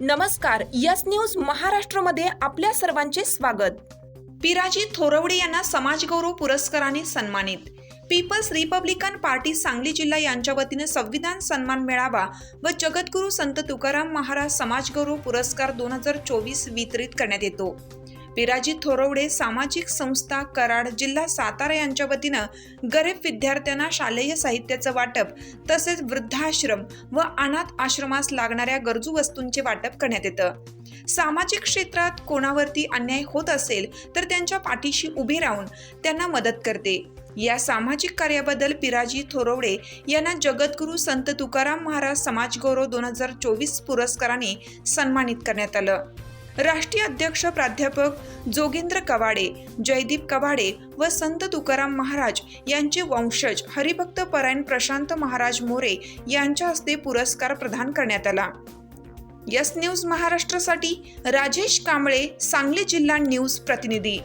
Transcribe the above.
नमस्कार yes news महाराष्ट्रमध्ये आपल्या सर्वांचे स्वागत. पिराजी थोरवडे यांना समाजगौरव पुरस्काराने सन्मानित. पीपल्स रिपब्लिकन पार्टी सांगली जिल्हा यांच्या वतीने संविधान सन्मान मेळावा व जगद्गुरू संत तुकाराम महाराज समाजगौरव पुरस्कार दोन हजार चोवीस वितरित करण्यात येतो. पिराजी थोरवडे सामाजिक संस्था कराड जिल्हा सातारा यांच्या वतीनं गरीब विद्यार्थ्यांना शालेय साहित्याचं वाटप तसेच वृद्धाश्रम व अनाथ आश्रमास लागणाऱ्या गरजू वस्तूंचे वाटप करण्यात येतं. सामाजिक क्षेत्रात कोणावरती अन्याय होत असेल तर त्यांच्या पाठीशी उभे राहून त्यांना मदत करते. या सामाजिक कार्याबद्दल पिराजी थोरवडे यांना जगद्गुरू संत तुकाराम महाराज समाजगौरव दोन हजार चोवीस पुरस्काराने सन्मानित करण्यात आलं. राष्ट्रीय अध्यक्ष प्राध्यापक जोगेंद्र कवाडे जयदीप कवाडे व संत तुकाराम महाराज यांचे वंशज हरिभक्त परायण प्रशांत महाराज मोरे यांच्या हस्ते पुरस्कार प्रदान करण्यात आला. यस न्यूज महाराष्ट्रासाठी राजेश कांबळे सांगली जिल्हा न्यूज प्रतिनिधी.